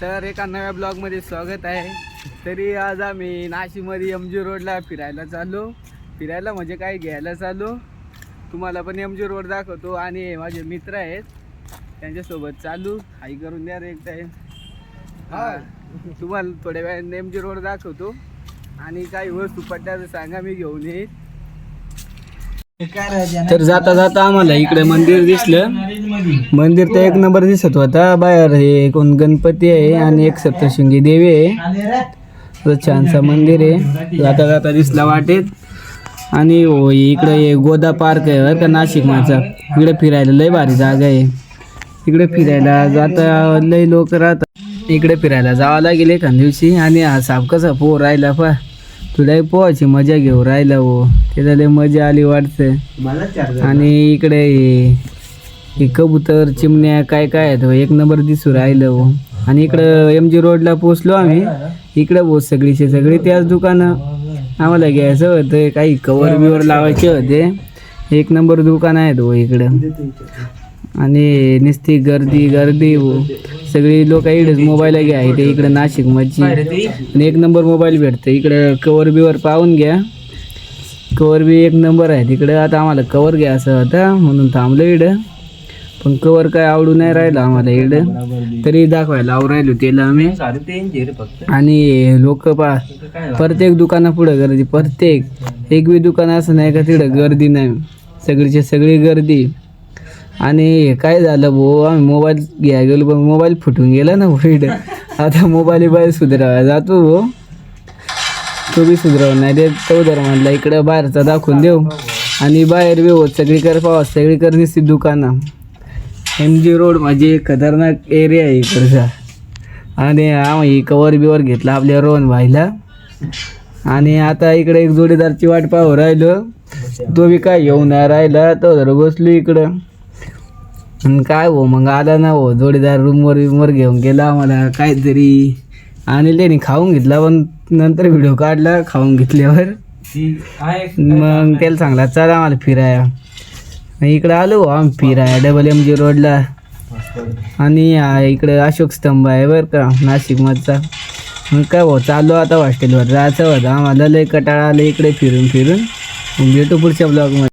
तर एका नव्या ब्लॉगमध्ये स्वागत आहे. तरी आज आम्ही नाशिकमध्ये एम जी रोडला फिरायला चाललो. फिरायला म्हणजे काय? घ्यायला चाललो. तुम्हाला पण एम जी रोड दाखवतो. आणि माझे मित्र आहेत. त्यांच्यासोबत चालू. हाई करून द्या रे एक टाईम हा. तुम्हाला थोड्या वेळाने एम जी रोड दाखवतो. आणि काही वस्तू पडल्या तर सांगा मी घेऊन येईल तर जाता जाता आम्हाला इकडे मंदिर दिसलं. मंदिर. तर एक नंबर दिसत होता. बाहेर हे कोण गणपती आहे आणि एक सप्तशृंगी देवी आहे. छानसा मंदिर आहे. जाता जाता दिसला वाटेत. आणि हो इकडे हे गोदा पार्क आहे बरं का नाशिक माझा इकडे फिरायला लय भारी जागा आहे. इकडे फिरायला जाता लय लोक राहतात. इकडे फिरायला जावं लागेल एखाद दिवशी. आणि हा साप कसा पो राहिला पा तुला पोहायची मजा घेऊ राहिला हो. त्याला लय मजा आली वाटतं. आणि इकडे हे- कबूतर चिमण्या काय काय आहेत हो, एक नंबर दिसू राहिलं हो. आणि इकडं एम जी रोडला पोचलो आम्ही. इकडं हो सगळीचे सगळी त्याच दुकानं. आम्हाला घ्यायचं होतं काही कवर बिवर लावायचे होते. एक नंबर दुकान आहेत हो इकडं. आणि नुसती गर्दी गर्दी हो. सगळी लोक इकडेच मोबाईल घ्या. इथे इकडं नाशिक मच्छी आणि एक नंबर मोबाईल भेटतं. इकडं कवर बिवर पाहून घ्या. कवर बी एक नंबर आहे तिकडं आता आम्हाला कवर घ्या असं होतं म्हणून थांबलो इकडं. पण कवर काय आवडू नाही राहिलं आम्हाला इकडं. तरी दाखवायला आव राहिलो त्याला आम्ही. आणि लोक पा प्रत्येक दुकाना पुढं गर्दी प्रत्येक एक बी दुकान असं नाही का तिकडं गर्दी नाही. सगळीची सगळी गर्दी. आणि काय झालं भाऊ आम्ही मोबाईल घ्यायला गेलो पण मोबाईल फुटून गेला ना पुढे आता मोबाईल बाहेर सुधारावा जातो भाऊ. तो बी सुधरव नाही ते चौधर म्हणला इकडं बाहेरचा दाखवून देऊ. आणि बाहेर बी होत सगळीकडे पावा सगळीकडे दिसते दुकानं. एम जी रोड म्हणजे खतरनाक एरिया आहे इकडचा. आणि आम्ही कवर बिवर घेतला आपल्या रोहन भाईला. आणि आता इकडे एक जोडीदारची वाट पाहू राहिलो. तो बी काय येऊ नाही राहिला तो जरा बसलो इकडं. आणि काय हो मग आला ना हो जोडीदार रूमवर रूमवर घेऊन गेला आम्हाला काहीतरी. आणि त्याने खाऊन घेतला पण नंतर व्हिडिओ काढला खाऊन घेतल्यावर. मग त्याला सांगला चला आम्हाला फिराया इकडं आलो हो आम्ही फिराया डबल एम जी रोडला आणि इकडे अशोक स्तंभ आहे बरं का नाशिकमधचा. मग काय हो चाललो आता हॉस्टेलवर जायचं होतं. आम्हाला लय कटाळा आलं इकडे फिरून फिरून. भेटू पुढच्या ब्लॉगमध्ये